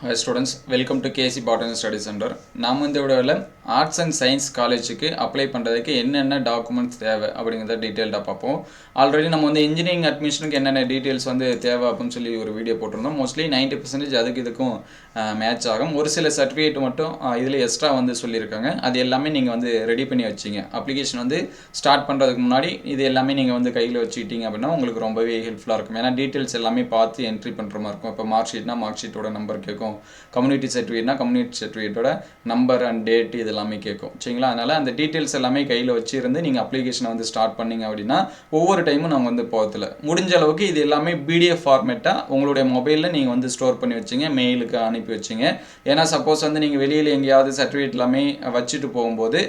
Hi students welcome to K C Patton study center நாம் இந்த விடவில் ஆர்ட்ஸ் அண்ட் சயின்ஸ் காலேஜுக்கு அப்ளை பண்ணுறதுக்கு என்னென்ன டாக்குமெண்ட்ஸ் தேவை அப்படிங்கிறத டீட்டெயில்டாக பார்ப்போம். ஆல்ரெடி நம்ம வந்து இன்ஜினியரிங் அட்மிஷனுக்கு என்னென்ன டீட்டெயில்ஸ் வந்து தேவை அப்படின்னு சொல்லி ஒரு வீடியோ போட்டிருந்தோம். மோஸ்ட்லி நைன்ட்டி பர்சன்டேஜ் அதுக்கு இதுக்கும் மேட்ச் ஆகும். ஒரு சில சர்டிஃபிகேட் மட்டும் இதில் எக்ஸ்ட்ரா வந்து சொல்லியிருக்காங்க. அது எல்லாமே நீங்கள் வந்து ரெடி பண்ணி வச்சிங்க. அப்ளிகேஷன் வந்து ஸ்டார்ட் பண்ணுறதுக்கு முன்னாடி இது எல்லாமே நீங்கள் வந்து கையில் வச்சுக்கிட்டீங்க அப்படின்னா உங்களுக்கு ரொம்பவே ஹெல்ப்ஃபுல்லாக இருக்கும். ஏன்னா டீட்டெயில்ஸ் எல்லாமே பார்த்து என்ட்ரி பண்ணுற மாதிரி இருக்கும். இப்போ மார்க் ஷீட்னா மார்க் ஷீட்டோட நம்பர் கேட்கும் கம்யூனிட்டி சர்டிஃபிகேட்னா கம்யூனிட்டி சர்டிஃபிகேட்டோட நம்பர் அண்ட் டேட் இது எல்லாமே கேட்கும். சரிங்களா? அதனால் அந்த டீட்டெயில்ஸ் எல்லாமே கையில் வச்சுருந்து நீங்கள் அப்ளிகேஷனை வந்து ஸ்டார்ட் பண்ணீங்க அப்படின்னா ஒவ்வொரு டைமும் நாங்கள் வந்து போகிறதில்ல முடிஞ்ச அளவுக்கு இது எல்லாமே பிடிஎஃப் ஃபார்மேட்டாக உங்களுடைய மொபைலில் நீங்கள் வந்து ஸ்டோர் பண்ணி வச்சிங்க மெயிலுக்கு அனுப்பி வச்சிங்க. ஏன்னா சப்போஸ் வந்து நீங்கள் வெளியில் எங்கேயாவது சர்டிஃபிகேட் எல்லாமே வச்சுட்டு போகும்போது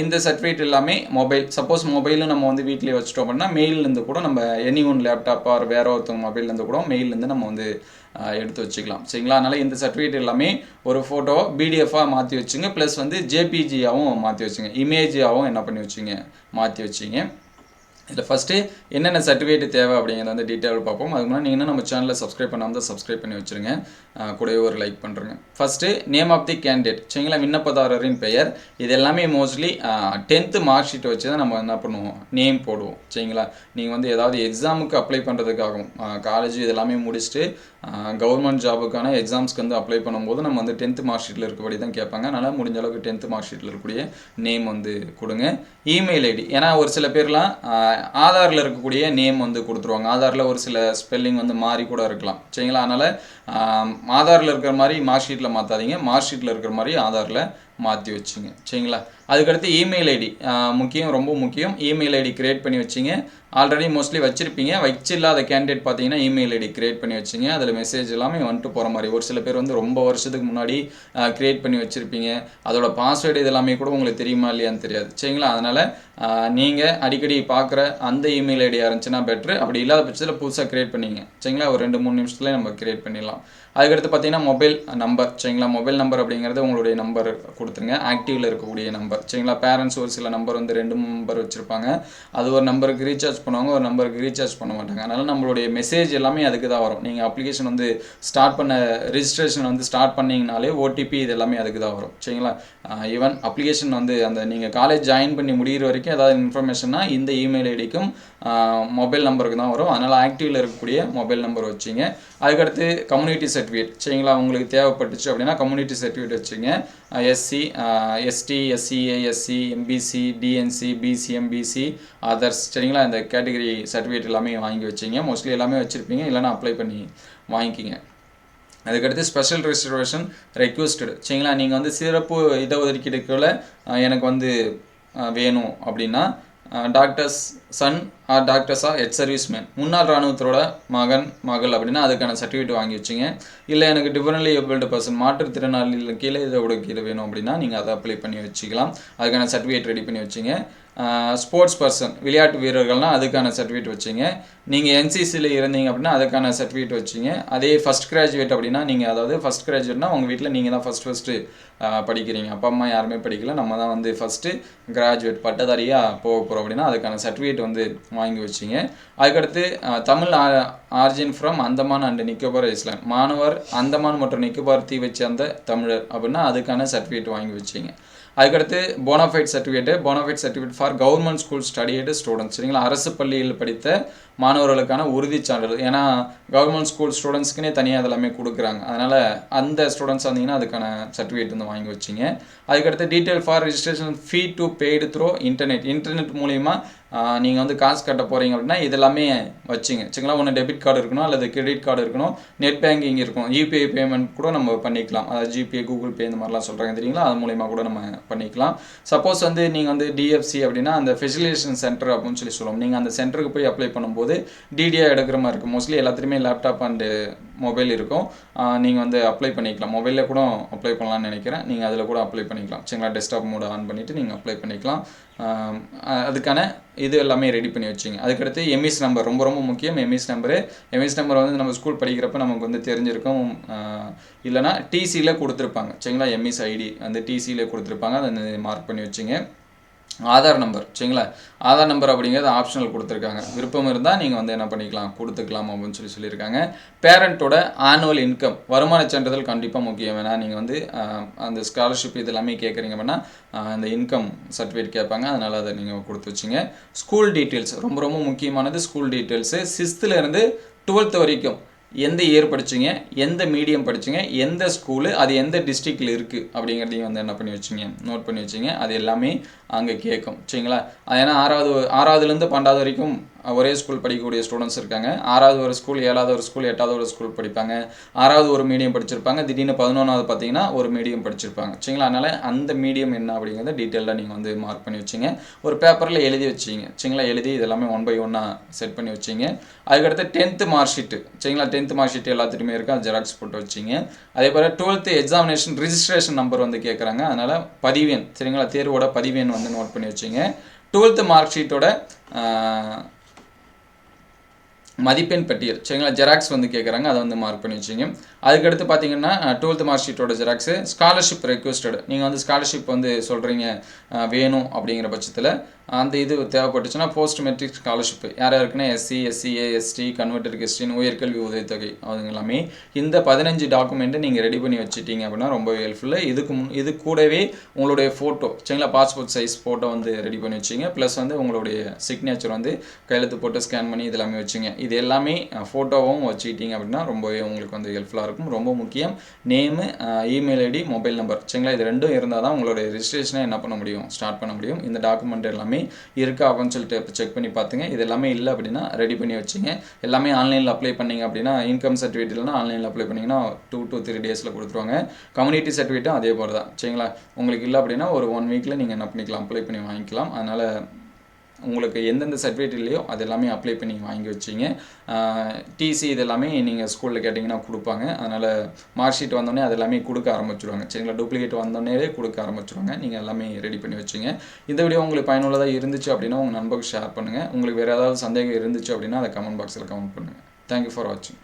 இந்த சர்டிஃபிகேட் எல்லாமே மொபைல் சப்போஸ் மொபைலும் நம்ம வந்து வீட்டிலே வச்சுட்டோம் அப்படின்னா மெயிலேருந்து கூட நம்ம எனி ஒன் லேப்டாப் ஆர் வேற ஒருத்தவங்க மொபைல்லேருந்து கூட மெயிலேருந்து நம்ம வந்து எடுத்து வச்சுக்கலாம். சரிங்களா? அதனால் இந்த சர்டிஃபிகேட் எல்லாமே ஒரு ஃபோட்டோ பிடிஎஃபாக மாற்றி வச்சுங்க. ப்ளஸ் வந்து ஜேபிஜியாகவும் மாற்றி வச்சுங்க. இமேஜியாகவும் என்ன பண்ணி வச்சுங்க? மாற்றி வச்சிங்க. இதில் ஃபஸ்ட்டு என்னென்ன சர்டிஃபிகேட் தேவை அப்படிங்கிறத வந்து டீட்டெயில் பார்ப்போம். அதுக்கு முன்னாடி நீங்கள் நம்ம சேனலில் சப்ஸ்கிரைப் பண்ணாமல் தான் சப்ஸ்கிரைப் பண்ணி வச்சுருங்க. ஆஹ் கூடவே ஒரு லைக் பண்ணுறேங்க first name of the candidate சரிங்களா? விண்ணப்பதாரரின் பெயர். இது எல்லாமே மோஸ்ட்லி டென்த்து மார்க் ஷீட்டை வச்சு தான் நம்ம என்ன பண்ணுவோம்? நேம் போடுவோம். சரிங்களா? நீங்கள் வந்து ஏதாவது எக்ஸாமுக்கு அப்ளை பண்ணுறதுக்காகவும் காலேஜ் இதெல்லாமே முடிச்சுட்டு கவர்மெண்ட் ஜாபுக்கான எக்ஸாம்ஸ்க்கு வந்து அப்ளை பண்ணும்போது நம்ம வந்து டென்த்து மார்க் ஷீட்டில் இருக்கபடி தான் கேட்பாங்க. அதனால் முடிஞ்ச அளவுக்கு டென்த்து மார்க் ஷீட்டில் இருக்கக்கூடிய நேம் வந்து கொடுங்க. இமெயில் ஐடி ஏன்னா ஒரு சில பேர்லாம் ஆதாரில் இருக்கக்கூடிய நேம் வந்து கொடுத்துருவாங்க. ஆதாரில் ஒரு சில ஸ்பெல்லிங் வந்து மாறி கூட இருக்கலாம். சரிங்களா? அதனால் ஆதாரில் இருக்கிற மாதிரி மார்க் ஷீட்டில் மாற்றாதீங்க மார்க் ஷீட்டில் இருக்கிற மாதிரி ஆதாரில் மாற்றி வச்சுங்க. சரிங்களா? அதுக்கடுத்து இமெயில் ஐடி முக்கியம் ரொம்ப முக்கியம். இமெயில் ஐடி கிரியேட் பண்ணி வச்சிங்க. ஆல்ரெடி மோஸ்ட்லி வச்சுருப்பீங்க. வச்சில்லாத கேண்டிடேட் பார்த்தீங்கன்னா இமெயில் ஐடி கிரியேட் பண்ணி வச்சிங்க. அதில் மெசேஜ் எல்லாமே வந்துட்டு போகிற மாதிரி. ஒரு சில பேர் வந்து ரொம்ப வருஷத்துக்கு முன்னாடி கிரியேட் பண்ணி வச்சுருப்பீங்க. அதோட பாஸ்வேர்டு இது எல்லாமே கூட உங்களுக்கு தெரியுமா இல்லையான்னு தெரியாது. சரிங்களா? அதனால் நீங்கள் அடிக்கடி பார்க்குற அந்த இமெயில் ஐடி இருந்துச்சுன்னா பெட்ரு அப்படி இல்லாத பட்சத்தில் புதுசாக கிரியேட் பண்ணிங்க. சரிங்களா? ஒரு ரெண்டு மூணு நிமிஷத்துலேயே நம்ம கிரியேட் பண்ணிடலாம். அதுக்கடுத்து பார்த்தீங்கன்னா மொபைல் நம்பர் சரிங்களா? மொபைல் நம்பர் அப்படிங்கிறது உங்களுடைய நம்பர் கொடுத்துருங்க. ஆக்டிவில் இருக்கக்கூடிய நம்பர் சரிங்களா? பேரண்ட்ஸ் ஒரு சில நம்பர் வந்து ரெண்டு நம்பர் வச்சுருப்பாங்க. அது ஒரு நம்பருக்கு ரீசார்ஜ் பண்ணுவாங்க ஒரு நம்பருக்கு ரீசார்ஜ் பண்ண மாட்டாங்க. அதனால் நம்மளுடைய மெசேஜ் எல்லாமே அதுக்கு தான் வரும். நீங்கள் அப்ளிகேஷன் வந்து ஸ்டார்ட் பண்ண ரிஜிஸ்ட்ரேஷன் வந்து ஸ்டார்ட் பண்ணிங்கனாலே ஓடிபி இது எல்லாமே அதுக்கு தான் வரும். சரிங்களா? ஈவன் அப்ளிகேஷன் வந்து அந்த நீங்கள் காலேஜ் ஜாயின் பண்ணி முடிகிற வரைக்கும் ஏதாவது இன்ஃபர்மேஷன்னா இந்த இமெயில் ஐடிக்கும் மொபைல் நம்பருக்கு தான் வரும். அதனால் ஆக்டிவில் இருக்கக்கூடிய மொபைல் நம்பர் வச்சிங்க. அதுக்கடுத்து கம்யூனிட்டி சர்டிஃபிகேட் சரிங்களா? உங்களுக்கு தேவைப்பட்டுச்சு அப்படின்னா கம்யூனிட்டி சர்டிஃபிகேட் வச்சுங்க. SC ST SCA SC MBC DNC BC MBC others சரிங்களா? இந்த கேட்டகரி சர்டிஃபிகேட் எல்லாமே வாங்கி வச்சிங்க. மோஸ்ட்லி எல்லாமே வச்சுருப்பீங்க. இல்லைன்னா அப்ளை பண்ணி வாங்கிக்கிங்க. அதுக்கடுத்து ஸ்பெஷல் ரிசர்வேஷன் ரெக்வஸ்டடு சரிங்களா? நீங்கள் வந்து சிறப்பு இடஒதுக்கீடுக்குள்ள எனக்கு வந்து வேணும் அப்படின்னா டாக்டர்ஸ் சன் ஆர் டாக்டர்ஸா ஹெட் சர்வீஸ்மேன். முன்னாள் இராணுவத்தோட மகன் மகள் அப்படின்னா அதுக்கான சர்டிஃபிகேட் வாங்கி வச்சிங்க. இல்லை எனக்கு டிஃபரெண்ட்லி ஏபிள்டு பர்சன் மாற்றுத்திறனாளிகள் கீழே இதோட கீழே வேணும் அப்படின்னா நீங்கள் அதை அப்ளை பண்ணி வச்சுக்கலாம். அதுக்கான சர்டிஃபிகேட் ரெடி பண்ணி வச்சுங்க. ஸ்போர்ட்ஸ் பர்சன் விளையாட்டு வீரர்கள்னால் அதுக்கான சர்டிஃபிகேட் வச்சிங்க. நீங்கள் என்சிசியில் இருந்தீங்க அப்படின்னா அதுக்கான சர்டிஃபிகேட் வச்சிங்க. அதே ஃபஸ்ட் கிராஜுவேட் அப்படின்னா நீங்கள் அதாவது ஃபஸ்ட் கிராஜுவேட்னா உங்கள் வீட்டில் நீங்கள் தான் ஃபஸ்ட் ஃபஸ்ட்டு படிக்கிறீங்க. அப்பா அம்மா யாருமே படிக்கல. நம்ம தான் வந்து ஃபஸ்ட்டு கிராஜுவேட் பட்டதாரியாக போக போகிறோம் அப்படின்னா அதுக்கான சர்டிஃபிகேட் வந்து வாங்கி வச்சிங்க. அதுக்கடுத்து Tamil origin from Andaman and Nicobar island மாணவர் அந்தமான் மற்றும் நிக்கோபார் தீவை சேர்ந்த தமிழர் அப்படின்னா அதுக்கான சர்டிஃபிகேட் வாங்கி வச்சிங்க. அதுக்கடுத்து bonafide certificate bonafide certificate for government school studied students சரிங்களா? அரசு பள்ளியில் படித்த மாணவர்களுக்கான உறுதிச் சான்றிதழ். ஏன்னா கவர்மெண்ட் ஸ்கூல் ஸ்டூடெண்ட்ஸ்க்குனே தனியாக அதெல்லாமே கொடுக்குறாங்க. அதனால் அந்த ஸ்டூடெண்ட்ஸ் வந்தீங்கன்னா அதுக்கான சர்டிஃபிகேட் வந்து வாங்கி வச்சிங்க. அதுக்கடுத்து detail for registration fee to paid through internet internet மூலிமா நீங்கள் வந்து காசு கட்ட போகிறீங்க அப்படின்னா இதெல்லாமே வச்சுங்க. சரிங்களா? ஒன்று டெபிட் கார்டு இருக்கணும் அல்லது கிரெடிட் கார்டு இருக்கணும். நெட் பேங்கிங் இருக்கணும் யூபிஐ பேமெண்ட் கூட நம்ம பண்ணிக்கலாம். அதாவது ஜிபே கூகுள் பே இந்த மாதிரிலாம் சொல்கிறாங்க தெரியுங்களா? அது மூலிமா கூட நம்ம பண்ணிக்கலாம். சப்போஸ் வந்து நீங்கள் வந்து டிஎஃப்சி அப்படின்னா அந்த ஃபெசிலிட்டேஷன் சென்டர் அப்படின்னு சொல்லி சொல்லுவோம். நீங்கள் அந்த சென்டருக்கு போய் அப்ளை பண்ணும்போது டிடியாக எடுக்கிற மாதிரி இருக்கும். மோஸ்ட்லி எல்லாத்துலேயுமே லேப்டாப் அண்டு மொபைல் இருக்கும். நீங்கள் வந்து அப்ளை பண்ணிக்கலாம். மொபைலில் கூட அப்ளை பண்ணலாம்னு நினைக்கிறேன். நீங்கள் அதில் கூட அப்ளை பண்ணிக்கலாம். சரிங்களா? டெஸ்க்டாப் மோட ஆன் பண்ணிவிட்டு நீங்கள் அப்ளை பண்ணிக்கலாம். அதுக்கான இது எல்லாமே ரெடி பண்ணி வச்சிங்க. அதுக்கடுத்து எம்இஸ் நம்பர் ரொம்ப ரொம்ப முக்கியம். எம்இஸ் நம்பரு எம்இஸ் நம்பர் வந்து நம்ம ஸ்கூல் படிக்கிறப்ப நமக்கு வந்து தெரிஞ்சிருக்கும். இல்லைனா டிசியில் கொடுத்துருப்பாங்க. சரிங்களா? எம்இஸ் ஐடி அந்த டிசியில் கொடுத்துருப்பாங்க. அதை மார்க் பண்ணி வச்சிங்க. ஆதார் நம்பர் சரிங்களா? ஆதார் நம்பர் அப்படிங்கிறது ஆப்ஷனல் கொடுத்துருக்காங்க. விருப்பம் இருந்தால் நீங்கள் வந்து என்ன பண்ணிக்கலாம் கொடுத்துக்கலாம் அப்படின்னு சொல்லி சொல்லியிருக்காங்க. பேரண்ட்டோட ஆனுவல் இன்கம் வருமான சான்றிதழ் கண்டிப்பாக முக்கியம். ஏன்னா நீங்கள் வந்து அந்த ஸ்காலர்ஷிப் இது எல்லாமே கேட்குறீங்க அப்படின்னா அந்த இன்கம் சர்டிஃபிகேட் கேட்பாங்க. அதனால் அதை நீங்கள் கொடுத்து வச்சிங்க. ஸ்கூல் டீட்டெயில்ஸ் ரொம்ப ரொம்ப முக்கியமானது ஸ்கூல் டீட்டெயில்ஸு சிக்ஸ்த்துலேருந்து டுவெல்த் வரைக்கும் எந்த இயர் படிச்சிங்க எந்த மீடியம் படிச்சிங்க எந்த ஸ்கூலு அது எந்த டிஸ்ட்ரிக்டில் இருக்குது அப்படிங்கிறதையும் வந்து என்ன பண்ணி வச்சுங்க? நோட் பண்ணி வச்சிங்க. அது எல்லாமே அங்கே கேட்கும். சரிங்களா? அது ஏன்னா ஆறாவது ஆறாவதுலேருந்து பன்னெண்டாவது வரைக்கும் ஒரே ஸ்கூல் படிக்கக்கூடிய ஸ்டூடெண்ட்ஸ் இருக்காங்க. ஆறாவது ஒரு ஸ்கூல் ஏழாவது ஒரு ஸ்கூல் எட்டாவது ஒரு ஸ்கூல் படிப்பாங்க. ஆறாவது ஒரு மீடியம் படிச்சிருப்பாங்க. திடீர்னு பதினொன்றாவது பார்த்தீங்கன்னா ஒரு மீடியம் படிச்சிருப்பாங்க. சரிங்களா? அதனால் அந்த மீடியம் என்ன அப்படிங்கிறத டீட்டெயிலாக நீங்கள் வந்து மார்க் பண்ணி வச்சிங்க. ஒரு பேப்பரில் எழுதி வச்சிங்க. சரிங்களா? எழுதி இதெல்லாமே ஒன் பை ஒன்னாக செட் பண்ணி வச்சிங்க. அதுக்கடுத்து டென்த்து மார்க் ஷீட்டு சரிங்களா? டென்த்து மார்க் ஷீட் எல்லாத்துட்டுமே இருக்கா. ஜெராக்ஸ் போட்டு வச்சிங்க. அதே போல் டுவெல்த்து எக்ஸாமினேஷன் ரிஜிஸ்ட்ரேஷன் நம்பர் வந்து கேட்குறாங்க அதனால் பதிவேன். சரிங்களா? தேர்வோட பதிவேன் வந்து நோட் பண்ணி வச்சிங்க. டுவெல்த்து மார்க் ஷீட்டோட மதிப்பெண் பட்டியல் சரிங்களா? ஜெராக்ஸ் வந்து கேட்குறாங்க அதை வந்து மார்க் பண்ணி வச்சிங்க. அதுக்கடுத்து பார்த்தீங்கன்னா டுவெல்த் மார்க் ஷீட்டோட ஜெராக்ஸு ஸ்காலர்ஷிப் ரெக்வஸ்டடு நீங்கள் வந்து ஸ்காலர்ஷிப் வந்து சொல்கிறீங்க வேணும் அப்படிங்கிற பட்சத்தில் அந்த இது தேவைப்பட்டுச்சுன்னா போஸ்ட் மெட்ரிக் ஸ்காலர்ஷிப் யார் யாருக்குன்னா SC SCA ST converted Christian உயர்கல்வி உதவித்தொகை அவங்க எல்லாமே இந்த பதினஞ்சு டாக்குமெண்ட்டை நீங்கள் ரெடி பண்ணி வச்சுட்டீங்க அப்படின்னா ரொம்ப ஹெல்ப்ஃபுல்லு இதுக்கு முன் இது கூடவே உங்களுடைய ஃபோட்டோ சரிங்களா? பாஸ்போர்ட் சைஸ் ஃபோட்டோ வந்து ரெடி பண்ணி வச்சிங்க. ப்ளஸ் வந்து உங்களுடைய சிக்னேச்சர் வந்து கையெழுத்து போட்டு ஸ்கேன் பண்ணி இதெல்லாமே வச்சுங்க. இது எல்லாமே ஃபோட்டோவும் வச்சுக்கிட்டீங்க அப்படின்னா ரொம்பவே உங்களுக்கு வந்து ஹெல்ப்ஃபுல்லாக இருக்கும். ரொம்ப முக்கியம். Name email ID mobile number சரிங்களா? இது ரெண்டும் இருந்தால் தான் உங்களுடைய ரிஜிஸ்ட்ரேஷனை என்ன பண்ண முடியும்? ஸ்டார்ட் பண்ண முடியும். இந்த டாக்குமெண்ட் எல்லாமே இருக்கா அப்படின்னு சொல்லிட்டு செக் பண்ணி பார்த்துங்க. இது எல்லாமே இல்லை அப்படின்னா ரெடி பண்ணி வச்சுங்க. எல்லாமே ஆன்லைனில் அப்ளை பண்ணீங்க அப்படின்னா இன்கம் சர்டிஃபிகேட் இல்லைனா ஆன்லைனில் அப்ளை பண்ணிங்கன்னா டூ டூ த்ரீ டேஸில் கொடுத்துருவாங்க. கம்யூனிட்டி சர்டிஃபிகேட்டும் அதே போல் தான். சரிங்களா? உங்களுக்கு இல்லை அப்படின்னா ஒரு ஒன் வீக்கில் நீங்கள் என்ன பண்ணிக்கலாம்? அப்ளை பண்ணி வாங்கிக்கலாம். அதனால் உங்களுக்கு எந்தெந்த சர்டிஃபிகேட் இல்லையோ அது எல்லாமே அப்ளை பண்ணி வாங்கி வச்சிங்க. டிசி இது எல்லாமே நீங்கள் ஸ்கூலில் கேட்டிங்கன்னா கொடுப்பாங்க. அதனால் மார்க் ஷீட் வந்தோடனே அது எல்லாமே கொடுக்க ஆரம்பிச்சிருவாங்க. சரிங்களா? டூப்ளிகேட் வந்தோடனே கொடுக்க ஆரம்பிச்சிருவாங்க. நீங்கள் எல்லாமே ரெடி பண்ணி வச்சிங்க. இந்த வீடியோ உங்களுக்கு பயனுள்ளதாக இருந்துச்சு அப்படின்னா உங்கள் நண்பருக்கு ஷேர் பண்ணுங்கள் உங்களுக்கு வேறு ஏதாவது சந்தேகம் இருந்துச்சு அப்படின்னா அதை கமெண்ட் பாக்ஸில் கமெண்ட் பண்ணுங்கள் தேங்க்யூ ஃபார் வாட்சிங்